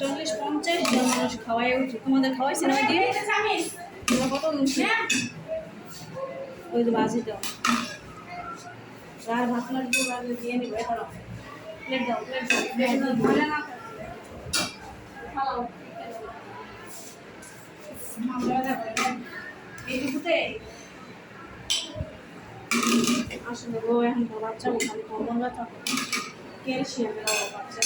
চল্লিশ, পঞ্চাশ মানুষ খাওয়াই তোমাদের খাওয়াইছি না দিয়ে? তোমরা কত ওই যে বাজি দাও। আর ভাত লাগবে দিয়ে নিবো এটা প্লেট দাও প্লেট দাও। প্লেট দাও, ধরে না খাও এইটুকুতে আসলে ও এখন বাচ্চা খালি কমন ব্যথা ক্যালসিয়ামের অভাব বাচ্চা।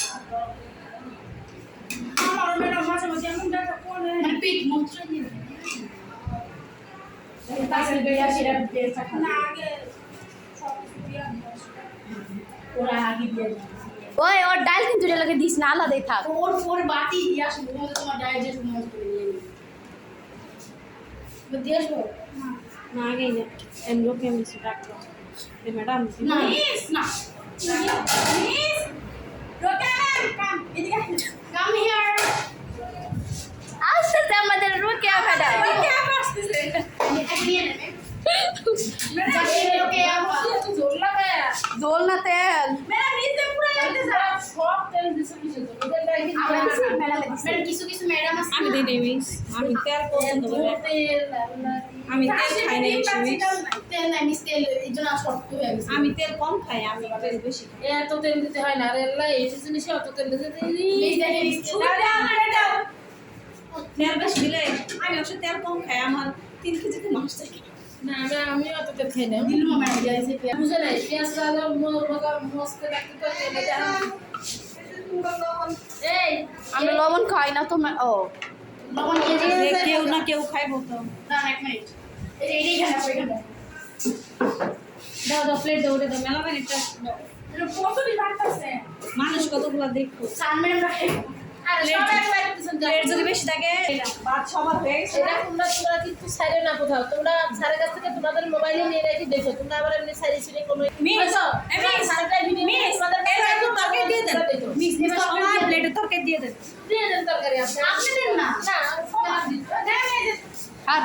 আমার ম্যাডাম মাঝে মাঝে এমন ব্যথা করে মানে পেট মূত্র দিয়ে তাড়াতাড়ি বেরিয়ে আসি এটা না আগে সব কিছু দিয়ে আমি আসব। ওরা আগে দিয়ে ওই ওর ডাল কিন্তু লাগে দিস না আলাদাই থাক। ওর ওর বাটি দিয়ে আসব তোমার ডায়েট মজ দিয়ে আসব না আগেই না এমন কেমিস্ট ডাক্তার এই ম্যাডাম না না কিছু আমি আমি তেল আমি তেল খাই তেল নাই আমি তেল কম খাই, আমি তেল বেশি এত তেল দিতে হয় না রে অত তেল। তেল বেশি দিলে আমি অবশ্য তেল কম খাই, আমার তিন কেজিতে মাছ থাকে। না আমি আমি খাই না দিল মামা যাইছে বুঝে নাই পেঁয়াজ লাগা মস্ত রাখতে তো এই আমরা লবণ খাই না তো ও। লবণ কেউ না কেউ খাইবো তো। না এক মিনিট এইটাই গেল দাও দাও প্লেট দাও ওটা দাও মেলা মিনিটটা এটা কত মানুষ কতগুলো দেখো চার মিনিট রাখে। আরে সব একবার দিছেন প্লেট যদি বেশি থাকে ভাত সবার হয়ে গেছে। এটা তোমরা তোমরা কিন্তু ছাড়ে না কোথাও। তোমরা স্যারের কাছ থেকে তোমাদের মোবাইলে নিয়ে রেখে দেখো। তোমরা আবার এমনি ছিঁড়ে কোনো মিস, হয়তো, এ ভিডিও মিস, এবার একটু তরকারি দিয়ে দেন। মিস, এবার প্লেটে তরকারি দিয়ে দেন। দিয়ে দেন তরকারি আপনি। আপনি দেন না। না সব দিন। আর